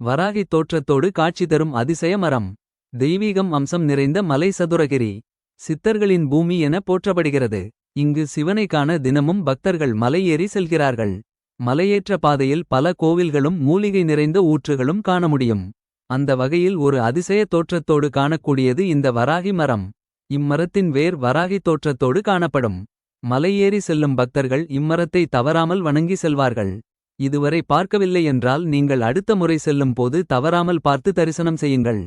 வராகி தோற்றத்தோடு காட்சி தரும் அதிசய மரம். தெய்வீகம் அம்சம் நிறைந்த மலை சதுரகிரி. சித்தர்களின் பூமி என போற்றப்படுகிறது. இங்கு சிவனை காண தினமும் பக்தர்கள் மலை செல்கிறார்கள். மலையேற்ற பாதையில் பல கோவில்களும் மூலிகை நிறைந்த ஊற்றுகளும் காண முடியும். அந்த வகையில் ஒரு அதிசய தோற்றத்தோடு காணக்கூடியது இந்த வராகி மரம். இம்மரத்தின் வேர் வராகி தோற்றத்தோடு காணப்படும். மலையேறி செல்லும் பக்தர்கள் இம்மரத்தை தவறாமல் வணங்கி செல்வார்கள். இதுவரை பார்க்கவில்லை என்றால் நீங்கள் அடுத்த முறை செல்லும் போது தவறாமல் பார்த்து தரிசனம் செய்யுங்கள்.